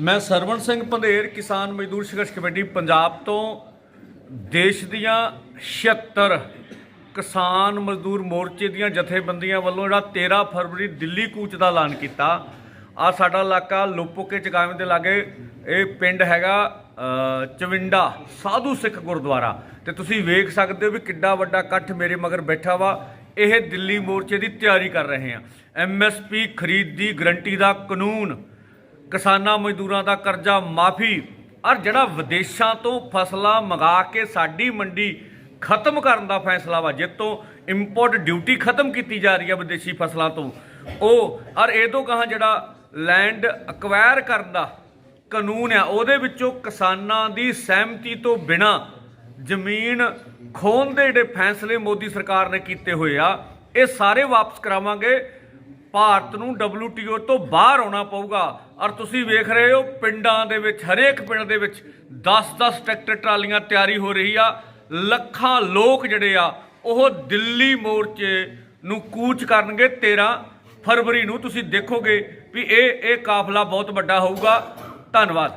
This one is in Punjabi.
ਮੈਂ ਸਰਵਣ ਸਿੰਘ ਪੰਧੇਰ, ਕਿਸਾਨ ਮਜ਼ਦੂਰ ਸੰਘਰਸ਼ ਕਮੇਟੀ, ਪੰਜਾਬ ਤੋਂ। ਦੇਸ਼ ਦੀਆਂ 76 ਕਿਸਾਨ ਮਜ਼ਦੂਰ ਮੋਰਚੇ ਦੀਆਂ ਜਥੇਬੰਦੀਆਂ ਵੱਲੋਂ ਜਿਹੜਾ 13 ਫਰਵਰੀ ਦਿੱਲੀ ਕੂਚ ਦਾ ਐਲਾਨ ਕੀਤਾ ਆ ਸਾਡਾ ਇਲਾਕਾ ਲੋਪੋਕੇ ਚਗਾਵੇਂ ਦੇ ਲਾਗੇ, ਇਹ ਪਿੰਡ ਹੈਗਾ ਚਵਿੰਡਾ, ਸਾਧੂ ਸਿੱਖ ਗੁਰਦੁਆਰਾ। ਤੇ ਤੁਸੀਂ ਵੇਖ ਸਕਦੇ ਹੋ ਵੀ ਕਿੱਡਾ ਵੱਡਾ ਇਕੱਠ ਮੇਰੇ ਮਗਰ ਬੈਠਾ ਵਾ, ਇਹ ਦਿੱਲੀ ਮੋਰਚੇ ਦੀ ਤਿਆਰੀ ਕਰ ਰਹੇ ਆ। ਐਮਐਸਪੀ ਖਰੀਦ ਦੀ ਗਰੰਟੀ ਦਾ ਕਾਨੂੰਨ ਕਿਸਾਨਾਂ ਮਜ਼ਦੂਰਾਂ ਦਾ ਕਰਜ਼ਾ ਮਾਫੀ। ਔਰ ਜਿਹੜਾ ਵਿਦੇਸ਼ਾਂ ਤੋਂ ਫਸਲਾਂ ਮੰਗਾ ਕੇ ਸਾਡੀ ਮੰਡੀ ਖਤਮ ਕਰਨ ਦਾ ਫੈਸਲਾ ਵਾ ਜਿੱਤੋਂ ਇੰਪੋਰਟ ਡਿਊਟੀ ਖਤਮ ਕੀਤੀ ਜਾ ਰਹੀ ਹੈ ਵਿਦੇਸ਼ੀ ਫਸਲਾਂ ਤੋਂ। ਉਹ, ਔਰ ਇਹ ਤੋਂ ਕਹਾ ਜਿਹੜਾ ਲੈਂਡ ਅਕਵਾਇਰ ਕਰਨ ਦਾ ਕਾਨੂੰਨ ਆ, ਉਹਦੇ ਵਿੱਚੋਂ ਕਿਸਾਨਾਂ ਦੀ ਸਹਿਮਤੀ ਤੋਂ ਬਿਨਾ ਜ਼ਮੀਨ ਖੋਣ ਦੇ ਜਿਹੜੇ ਫੈਸਲੇ ਮੋਦੀ ਸਰਕਾਰ ਨੇ ਕੀਤੇ ਹੋਏ ਆ, ਇਹ ਸਾਰੇ ਵਾਪਸ ਕਰਾਵਾਂਗੇ। ਭਾਰਤ ਨੂੰ WTO ਤੋਂ ਬਾਹਰ ਆਉਣਾ ਪਊਗਾ। ਔਰ ਤੁਸੀਂ ਵੇਖ ਰਹੇ ਹੋ, ਪਿੰਡਾਂ ਦੇ ਵਿੱਚ, ਹਰੇਕ ਪਿੰਡ ਦੇ ਵਿੱਚ 10-10 ਟਰੈਕਟਰ ਟਰਾਲੀਆਂ ਤਿਆਰੀ ਹੋ ਰਹੀ ਆ। ਲੱਖਾਂ ਲੋਕ ਜਿਹੜੇ ਆ, ਉਹ ਦਿੱਲੀ ਮੋਰਚੇ ਨੂੰ ਕੂਚ ਕਰਨਗੇ 13 ਫਰਵਰੀ ਨੂੰ। ਤੁਸੀਂ ਦੇਖੋਗੇ ਵੀ ਇਹ ਇਹ ਕਾਫਲਾ ਬਹੁਤ ਵੱਡਾ ਹੋਊਗਾ। ਧੰਨਵਾਦ।